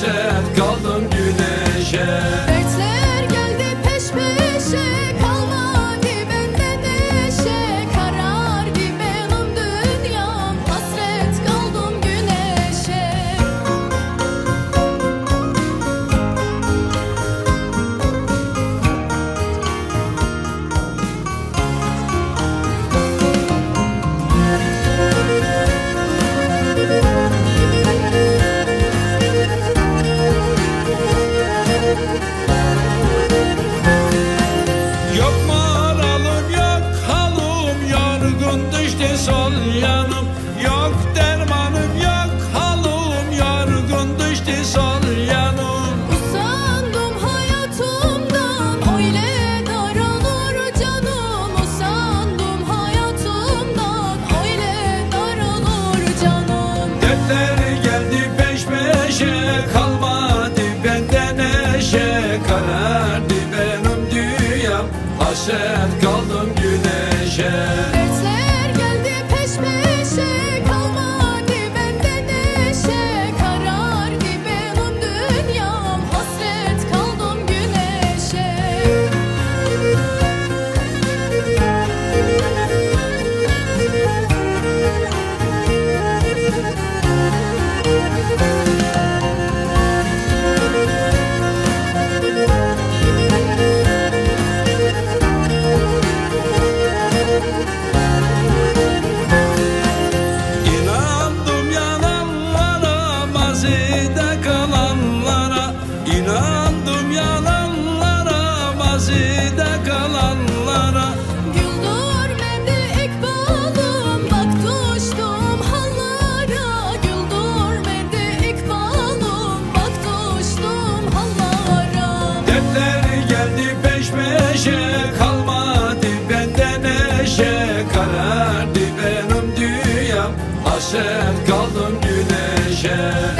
dünyam Hasret kaldım güneşe sol yanım Yok dermanım yok halım Yorgun düştü sol yanım. Usandım hayatımdan öyle daralır canım. Usandım hayatımdan öyle daralır canım. Dertler geldi peş peşe Kalmadı bende neşe. Karardı benim dünyam Hasret kaldım güneşe verdi benim dünyam Aşer kaldım güneşe.